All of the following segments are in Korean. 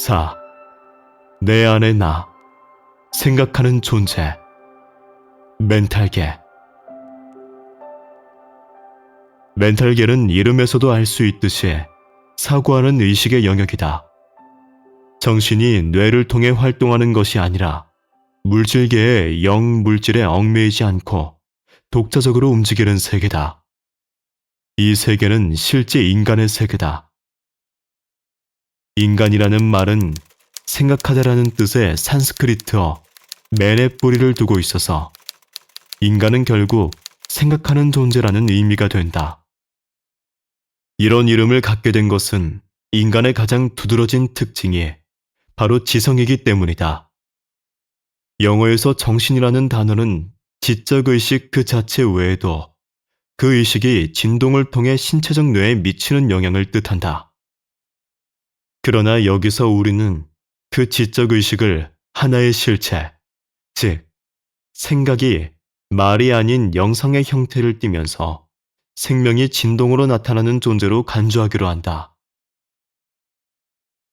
4. 내 안의 나. 생각하는 존재. 멘탈계. 멘탈계는 이름에서도 알 수 있듯이 사고하는 의식의 영역이다. 정신이 뇌를 통해 활동하는 것이 아니라 물질계의 영 물질에 얽매이지 않고 독자적으로 움직이는 세계다. 이 세계는 실제 인간의 세계다. 인간이라는 말은 생각하다라는 뜻의 산스크리트어 맨의 뿌리를 두고 있어서 인간은 결국 생각하는 존재라는 의미가 된다. 이런 이름을 갖게 된 것은 인간의 가장 두드러진 특징이 바로 지성이기 때문이다. 영어에서 정신이라는 단어는 지적 의식 그 자체 외에도 그 의식이 진동을 통해 신체적 뇌에 미치는 영향을 뜻한다. 그러나 여기서 우리는 그 지적 의식을 하나의 실체, 즉, 생각이 말이 아닌 영상의 형태를 띠면서 생명이 진동으로 나타나는 존재로 간주하기로 한다.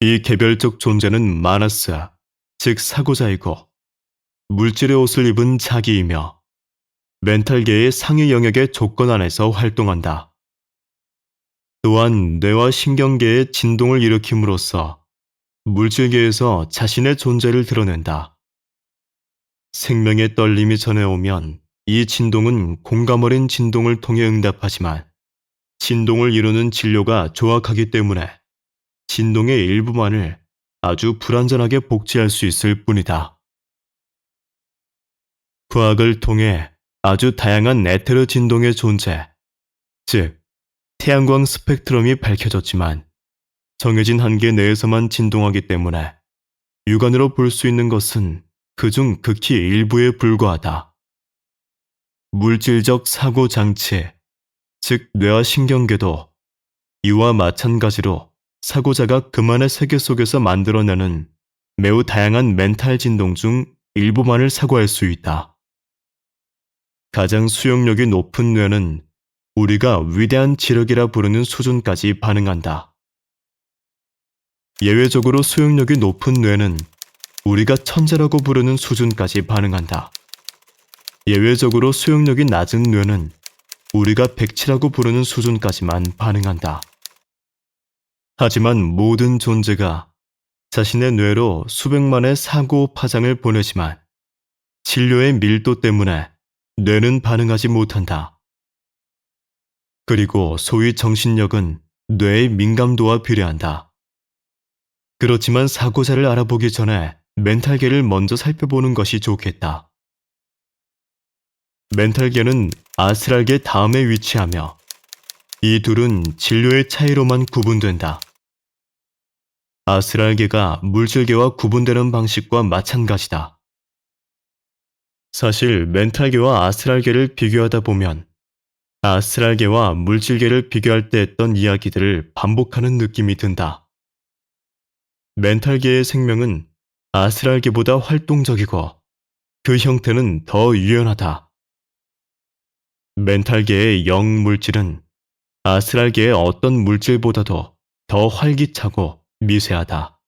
이 개별적 존재는 마나스, 즉 사고자이고 물질의 옷을 입은 자기이며 멘탈계의 상위 영역의 조건 안에서 활동한다. 또한 뇌와 신경계의 진동을 일으킴으로써 물질계에서 자신의 존재를 드러낸다. 생명의 떨림이 전해오면 이 진동은 공감 어린 진동을 통해 응답하지만 진동을 이루는 진료가 조악하기 때문에 진동의 일부만을 아주 불완전하게 복제할 수 있을 뿐이다. 과학을 통해 아주 다양한 에테르 진동의 존재, 즉, 태양광 스펙트럼이 밝혀졌지만 정해진 한계 내에서만 진동하기 때문에 육안으로 볼 수 있는 것은 그중 극히 일부에 불과하다. 물질적 사고 장치, 즉 뇌와 신경계도 이와 마찬가지로 사고자가 그만의 세계 속에서 만들어내는 매우 다양한 멘탈 진동 중 일부만을 사고할 수 있다. 가장 수용력이 높은 뇌는 우리가 위대한 지력이라 부르는 수준까지 반응한다. 예외적으로 수용력이 높은 뇌는 우리가 천재라고 부르는 수준까지 반응한다. 예외적으로 수용력이 낮은 뇌는 우리가 백치라고 부르는 수준까지만 반응한다. 하지만 모든 존재가 자신의 뇌로 수백만의 사고 파장을 보내지만 진료의 밀도 때문에 뇌는 반응하지 못한다. 그리고 소위 정신력은 뇌의 민감도와 비례한다. 그렇지만 사고자를 알아보기 전에 멘탈계를 먼저 살펴보는 것이 좋겠다. 멘탈계는 아스랄계 다음에 위치하며 이 둘은 진료의 차이로만 구분된다. 아스랄계가 물질계와 구분되는 방식과 마찬가지다. 사실 멘탈계와 아스랄계를 비교하다 보면 아스랄계와 물질계를 비교할 때 했던 이야기들을 반복하는 느낌이 든다. 멘탈계의 생명은 아스랄계보다 활동적이고 그 형태는 더 유연하다. 멘탈계의 영 물질은 아스랄계의 어떤 물질보다도 더 활기차고 미세하다.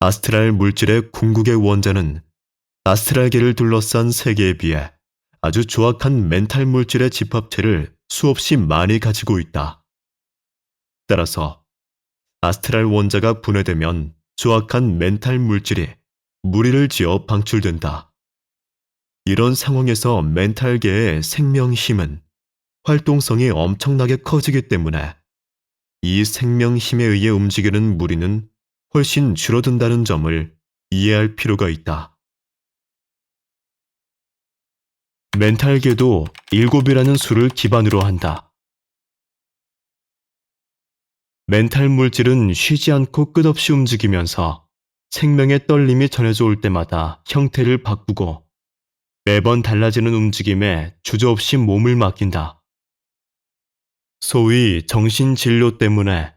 아스트랄 물질의 궁극의 원자는 아스트랄계를 둘러싼 세계에 비해 아주 조악한 멘탈 물질의 집합체를 수없이 많이 가지고 있다. 따라서 아스트랄 원자가 분해되면 조악한 멘탈 물질이 무리를 지어 방출된다. 이런 상황에서 멘탈계의 생명 힘은 활동성이 엄청나게 커지기 때문에 이 생명 힘에 의해 움직이는 무리는 훨씬 줄어든다는 점을 이해할 필요가 있다. 멘탈계도 일곱이라는 수를 기반으로 한다. 멘탈 물질은 쉬지 않고 끝없이 움직이면서 생명의 떨림이 전해져 올 때마다 형태를 바꾸고 매번 달라지는 움직임에 주저없이 몸을 맡긴다. 소위 정신진료 때문에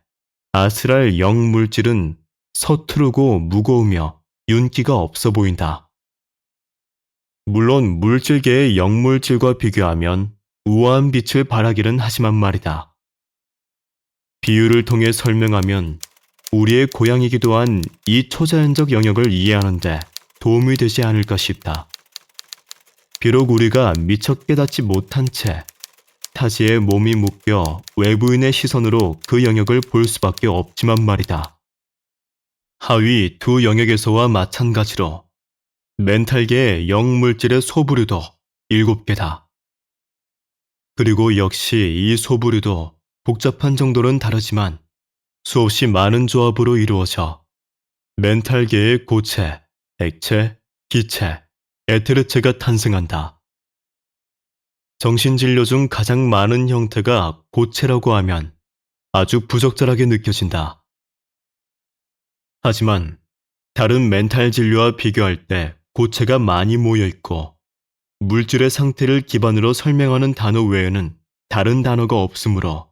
아스랄 영 물질은 서투르고 무거우며 윤기가 없어 보인다. 물론 물질계의 영물질과 비교하면 우아한 빛을 발하기는 하지만 말이다. 비유를 통해 설명하면 우리의 고향이기도 한 이 초자연적 영역을 이해하는데 도움이 되지 않을까 싶다. 비록 우리가 미처 깨닫지 못한 채 타지의 몸이 묶여 외부인의 시선으로 그 영역을 볼 수밖에 없지만 말이다. 하위 두 영역에서와 마찬가지로 멘탈계의 영물질의 소부류도 일곱 개다. 그리고 역시 이 소부류도 복잡한 정도는 다르지만 수없이 많은 조합으로 이루어져 멘탈계의 고체, 액체, 기체, 에테르체가 탄생한다. 정신진료 중 가장 많은 형태가 고체라고 하면 아주 부적절하게 느껴진다. 하지만 다른 멘탈 진료와 비교할 때 고체가 많이 모여 있고 물질의 상태를 기반으로 설명하는 단어 외에는 다른 단어가 없으므로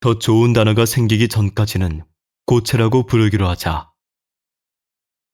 더 좋은 단어가 생기기 전까지는 고체라고 부르기로 하자.